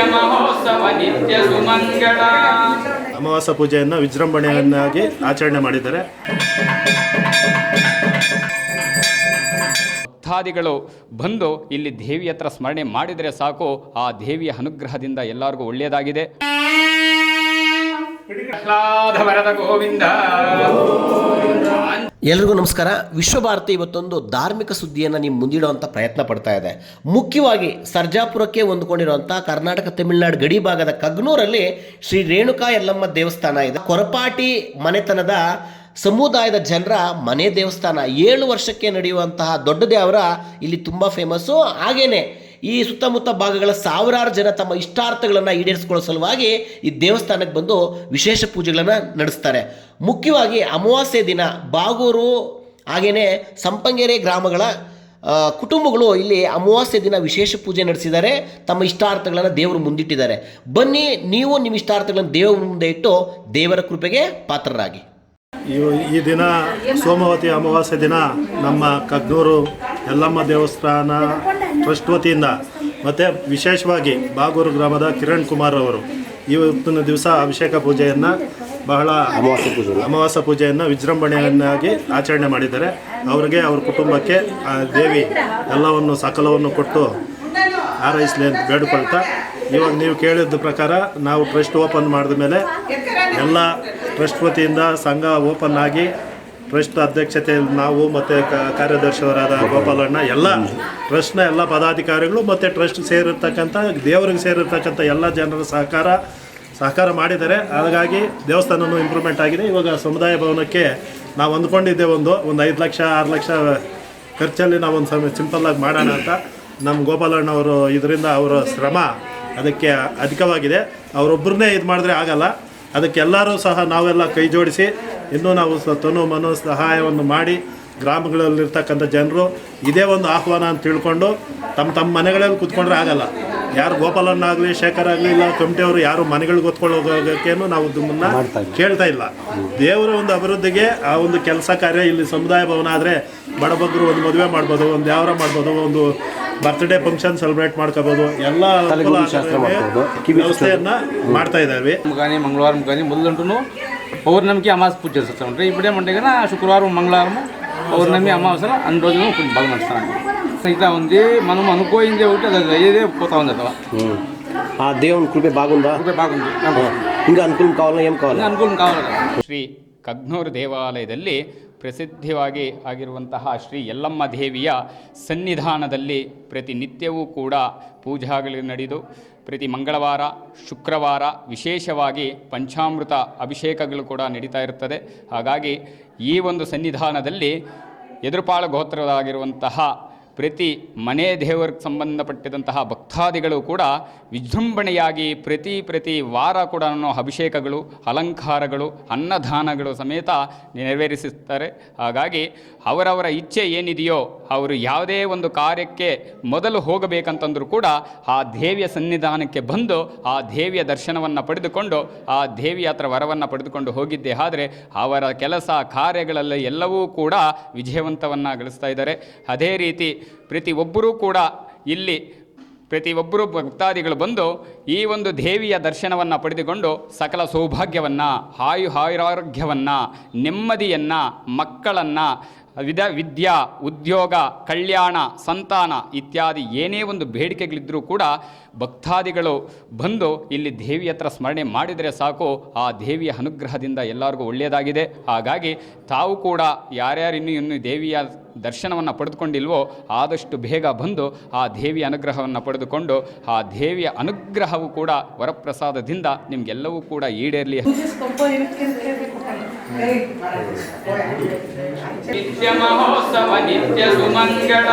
ನಿತ್ಯ ಮಹೋತ್ಸವ ನಿತ್ಯ ಸುಮಂಗಳ. ಅಮಾವಾಸ್ಯ ಪೂಜೆಯನ್ನು ವಿಜೃಂಭಣೆಯನ್ನಾಗಿ ಆಚರಣೆ ಮಾಡಿದ್ದಾರೆ. ಭಕ್ತಾದಿಗಳು ಬಂದು ಇಲ್ಲಿ ದೇವಿ ಹತ್ರ ಸ್ಮರಣೆ ಮಾಡಿದರೆ ಸಾಕು. ಆ ದೇವಿಯ ಅನುಗ್ರಹದಿಂದ ಎಲ್ಲರಿಗೂ ಒಳ್ಳೆಯದಾಗಿದೆ. ವರದ ಗೋವಿಂದ. ಎಲ್ರಿಗೂ ನಮಸ್ಕಾರ. ವಿಶ್ವಭಾರತಿ ಇವತ್ತೊಂದು ಧಾರ್ಮಿಕ ಸುದ್ದಿಯನ್ನು ನೀವು ಮುಂದಿಡುವಂಥ ಪ್ರಯತ್ನ ಪಡ್ತಾ ಇದೆ. ಮುಖ್ಯವಾಗಿ ಸರ್ಜಾಪುರಕ್ಕೆ ಹೊಂದ್ಕೊಂಡಿರುವಂಥ ಕರ್ನಾಟಕ ತಮಿಳುನಾಡು ಗಡಿ ಭಾಗದ ಕಗ್ನೂರಲ್ಲಿ ಶ್ರೀ ರೇಣುಕಾ ಯಲ್ಲಮ್ಮ ದೇವಸ್ಥಾನ ಇದೆ. ಕೊರಪಾಟಿ ಮನೆತನದ ಸಮುದಾಯದ ಜನರ ಮನೆ ದೇವಸ್ಥಾನ. ಏಳು ವರ್ಷಕ್ಕೆ ನಡೆಯುವಂತಹ ದೊಡ್ಡ ದೇವರ ಇಲ್ಲಿ ತುಂಬ ಫೇಮಸ್ಸು ಹಾಗೇನೆ ಈ ಸುತ್ತಮುತ್ತ ಭಾಗಗಳ ಸಾವಿರಾರು ಜನ ತಮ್ಮ ಇಷ್ಟಾರ್ಥಗಳನ್ನು ಈಡೇರಿಸಿಕೊಳ್ಳೋ ಸಲುವಾಗಿ ಈ ದೇವಸ್ಥಾನಕ್ಕೆ ಬಂದು ವಿಶೇಷ ಪೂಜೆಗಳನ್ನು ನಡೆಸ್ತಾರೆ. ಮುಖ್ಯವಾಗಿ ಅಮಾವಾಸ್ಯೆ ದಿನ ಬಾಗೂರು ಹಾಗೆಯೇ ಸಂಪಂಗೆರೆ ಗ್ರಾಮಗಳ ಕುಟುಂಬಗಳು ಇಲ್ಲಿ ಅಮಾವಾಸ್ಯೆ ದಿನ ವಿಶೇಷ ಪೂಜೆ ನಡೆಸಿದ್ದಾರೆ. ತಮ್ಮ ಇಷ್ಟಾರ್ಥಗಳನ್ನು ದೇವರು ಮುಂದಿಟ್ಟಿದ್ದಾರೆ. ಬನ್ನಿ, ನೀವು ನಿಮ್ಮ ಇಷ್ಟಾರ್ಥಗಳನ್ನು ದೇವರ ಮುಂದೆ ಇಟ್ಟು ದೇವರ ಕೃಪೆಗೆ ಪಾತ್ರರಾಗಿ. ಈ ದಿನ ಸೋಮವತಿ ಅಮಾವಾಸ್ಯೆ ದಿನ ನಮ್ಮ ಕಗ್ನೂರು ಯಲ್ಲಮ್ಮ ದೇವಸ್ಥಾನ ಟ್ರಸ್ಟ್ ವತಿಯಿಂದ ಮತ್ತು ವಿಶೇಷವಾಗಿ ಬಾಗೂರು ಗ್ರಾಮದ ಕಿರಣ್ ಕುಮಾರ್ ಅವರು ಇವತ್ತಿನ ದಿವಸ ಅಭಿಷೇಕ ಪೂಜೆಯನ್ನು ಬಹಳ ಅಮಾವಾಸ್ಯೆ ಪೂಜೆ. ಅಮಾವಾಸ್ಯ ಪೂಜೆಯನ್ನು ವಿಜೃಂಭಣೆಯನ್ನಾಗಿ ಆಚರಣೆ ಮಾಡಿದ್ದಾರೆ. ಅವರಿಗೆ ಅವ್ರ ಕುಟುಂಬಕ್ಕೆ ಆ ದೇವಿ ಎಲ್ಲವನ್ನು ಸಕಲವನ್ನು ಕೊಟ್ಟು ಆರೈಸಲಿ ಅಂತ ಬೇಡಿಕೊಳ್ತಾ ಇವಾಗ ನೀವು ಕೇಳಿದ ಪ್ರಕಾರ ನಾವು ಟ್ರಸ್ಟ್ ಓಪನ್ ಮಾಡಿದ ಮೇಲೆ ಎಲ್ಲ ಟ್ರಸ್ಟ್ ವತಿಯಿಂದ ಸಂಘ ಓಪನ್ ಆಗಿ ಟ್ರಸ್ಟ್ ಅಧ್ಯಕ್ಷತೆಯಲ್ಲಿ ನಾವು ಮತ್ತು ಕಾರ್ಯದರ್ಶಿಯವರಾದ ಗೋಪಾಲಣ್ಣ ಎಲ್ಲ ಟ್ರಸ್ಟ್ನ ಎಲ್ಲ ಪದಾಧಿಕಾರಿಗಳು ಮತ್ತು ಟ್ರಸ್ಟ್ ಸೇರಿರ್ತಕ್ಕಂಥ, ದೇವರಿಗೆ ಸೇರಿರ್ತಕ್ಕಂಥ ಎಲ್ಲ ಜನರ ಸಹಕಾರ ಸಹಕಾರ ಮಾಡಿದ್ದಾರೆ. ಹಾಗಾಗಿ ದೇವಸ್ಥಾನವೂ ಇಂಪ್ರೂವ್ಮೆಂಟ್ ಆಗಿದೆ. ಇವಾಗ ಸಮುದಾಯ ಭವನಕ್ಕೆ ನಾವು ಅಂದ್ಕೊಂಡಿದ್ದೆ ಒಂದು ಒಂದು ಐದು ಲಕ್ಷ, ಆರು ಲಕ್ಷ ಖರ್ಚಲ್ಲಿ ನಾವು ಒಂದು ಸಮ ಸಿಂಪಲ್ಲಾಗಿ ಮಾಡೋಣ ಅಂತ ನಮ್ಮ ಗೋಪಾಲಣ್ಣ ಅವರು ಇದರಿಂದ ಅವರ ಶ್ರಮ ಅದಕ್ಕೆ ಅಧಿಕವಾಗಿದೆ. ಅವರೊಬ್ಬರನ್ನೇ ಇದು ಮಾಡಿದ್ರೆ ಆಗಲ್ಲ. ಅದಕ್ಕೆ ಎಲ್ಲರೂ ಸಹ ನಾವೆಲ್ಲ ಕೈ ಜೋಡಿಸಿ ಇನ್ನೂ ನಾವು ಸ ತನು ಮನು ಸಹಾಯವನ್ನು ಮಾಡಿ ಗ್ರಾಮಗಳಲ್ಲಿರ್ತಕ್ಕಂಥ ಜನರು ಇದೇ ಒಂದು ಆಹ್ವಾನ ಅಂತ ತಿಳ್ಕೊಂಡು ತಮ್ಮ ತಮ್ಮ ಮನೆಗಳಲ್ಲಿ ಕೂತ್ಕೊಂಡ್ರೆ ಆಗಲ್ಲ. ಯಾರು ಗೋಪಾಲಣ್ಣ ಆಗಲಿ ಶೇಖರ್ ಆಗಲಿ ಇಲ್ಲ ಕಮಿಟಿಯವರು ಯಾರು ಮನೆಗಳಿಗೆ ಹೊತ್ಕೊಳ್ಳೋಗಕ್ಕೇನು ನಾವು ಇದನ್ನ ಕೇಳ್ತಾ ಇಲ್ಲ. ದೇವರ ಒಂದು ಅಭಿವೃದ್ಧಿಗೆ ಆ ಒಂದು ಕೆಲಸ ಕಾರ್ಯ ಇಲ್ಲಿ ಸಮುದಾಯ ಭವನ ಆದರೆ ಬಡಬಗ್ಗರು ಒಂದು ಮದುವೆ ಮಾಡ್ಬೋದು ಒಂದು ಯಾವ್ರ ಮಾಡ್ಬೋದು ಒಂದು ಬರ್ತ್ಡೇ ಫಂಕ್ಷನ್ ಸೆಲೆಬ್ರೇಟ್ ಮಾಡ್ಕೋಬೋದು ಎಲ್ಲ ಅನುಕೂಲ ಆಗೋ ವ್ಯವಸ್ಥೆಯನ್ನ ಮಾಡ್ತಾ ಇದ್ದಾವೆ కానీ మంగళవారం కానీ మొదలుంటును పౌర్ణమికి అమావాస పూజ చేస్తాం అంటే ఇప్పుడే అంటే కదా శుక్రవారం మంగళవారం పౌర్ణమి అమావాస్య అన్ని రోజులు కొంచెం బాగా నడుస్తాను ఇట్లా ఉంది మనం అనుకోయింది ఒకటి అది అయ్యేదే పోతా ఉంది అట్లా ఆ దేవుని కృపೆ బాగుందా రూపాయి బాగుంది ఇంకా అనుకూలం కావాలా ఏం కావాలా అనుకూలం కావాలి కదా ಶ್ರೀ ಕಗ್ನೂರು ದೇವಾಲಯದಲ್ಲಿ ಪ್ರಸಿದ್ಧವಾಗಿ ಆಗಿರುವಂತಹ ಶ್ರೀ ಯಲ್ಲಮ್ಮ ದೇವಿಯ ಸನ್ನಿಧಾನದಲ್ಲಿ ಪ್ರತಿನಿತ್ಯವೂ ಕೂಡ ಪೂಜಾಗಳು ನಡೆದು, ಪ್ರತಿ ಮಂಗಳವಾರ, ಶುಕ್ರವಾರ ವಿಶೇಷವಾಗಿ ಪಂಚಾಮೃತ ಅಭಿಷೇಕಗಳು ಕೂಡ ನಡೀತಾ ಇರುತ್ತದೆ ಹಾಗಾಗಿ ಈ ಒಂದು ಸನ್ನಿಧಾನದಲ್ಲಿ ಎದುರುಪಾಳ ಗೋತ್ರದಾಗಿರುವಂತಹ ಪ್ರತಿ ಮನೆ ದೇವರಿಗೆ ಸಂಬಂಧಪಟ್ಟಿದಂತಹ ಭಕ್ತಾದಿಗಳು ಕೂಡ ವಿಜೃಂಭಣೆಯಾಗಿ ಪ್ರತಿ ಪ್ರತಿ ವಾರ ಕೂಡ ಅಭಿಷೇಕಗಳು, ಅಲಂಕಾರಗಳು, ಅನ್ನದಾನಗಳು ಸಮೇತ ನೆರವೇರಿಸುತ್ತಾರೆ. ಹಾಗಾಗಿ ಅವರವರ ಇಚ್ಛೆ ಏನಿದೆಯೋ ಅವರು ಯಾವುದೇ ಒಂದು ಕಾರ್ಯಕ್ಕೆ ಮೊದಲು ಹೋಗಬೇಕಂತಂದರೂ ಕೂಡ ಆ ದೇವಿಯ ಸನ್ನಿಧಾನಕ್ಕೆ ಬಂದು ಆ ದೇವಿಯ ದರ್ಶನವನ್ನು ಪಡೆದುಕೊಂಡು, ಆ ದೇವಿಯ ಹತ್ರ ವರವನ್ನು ಪಡೆದುಕೊಂಡು ಹೋಗಿದ್ದೇ ಆದರೆ ಅವರ ಕೆಲಸ ಕಾರ್ಯಗಳಲ್ಲಿ ಎಲ್ಲವೂ ಕೂಡ ವಿಜಯವಂತವನ್ನು ಗಳಿಸ್ತಾ ಇದ್ದಾರೆ. ಅದೇ ರೀತಿ ಪ್ರತಿಯೊಬ್ಬರೂ ಕೂಡ ಇಲ್ಲಿ ಪ್ರತಿಯೊಬ್ಬರು ಭಕ್ತಾದಿಗಳು ಬಂದು ಈ ಒಂದು ದೇವಿಯ ದರ್ಶನವನ್ನು ಪಡೆದುಕೊಂಡು ಸಕಲ ಸೌಭಾಗ್ಯವನ್ನು ಆಯು ಆಯುರಾರೋಗ್ಯವನ್ನು ನೆಮ್ಮದಿಯನ್ನು, ಮಕ್ಕಳನ್ನು, ವಿಧ ವಿದ್ಯಾ, ಉದ್ಯೋಗ, ಕಲ್ಯಾಣ, ಸಂತಾನ ಇತ್ಯಾದಿ ಏನೇ ಒಂದು ಬೇಡಿಕೆಗಳಿದ್ದರೂ ಕೂಡ ಭಕ್ತಾದಿಗಳು ಬಂದು ಇಲ್ಲಿ ದೇವಿ ಹತ್ರ ಸ್ಮರಣೆ ಮಾಡಿದರೆ ಸಾಕು. ಆ ದೇವಿಯ ಅನುಗ್ರಹದಿಂದ ಎಲ್ಲರಿಗೂ ಒಳ್ಳೆಯದಾಗಿದೆ. ಹಾಗಾಗಿ ತಾವು ಕೂಡ ಯಾರ್ಯಾರು ಇನ್ನೂ ಇನ್ನೂ ದೇವಿಯ ದರ್ಶನವನ್ನು ಪಡೆದುಕೊಂಡಿಲ್ವೋ ಆದಷ್ಟು ಬೇಗ ಬಂದು ಆ ದೇವಿಯ ಅನುಗ್ರಹವನ್ನು ಪಡೆದುಕೊಂಡು ಆ ದೇವಿಯ ಅನುಗ್ರಹವು ಕೂಡ ವರಪ್ರಸಾದದಿಂದ ನಿಮಗೆಲ್ಲವೂ ಕೂಡ ಈಡೇರಲಿ. ನಿತ್ಯ ಮಹೋತ್ಸವ ನಿತ್ಯ ಸುಮಂಗಳ.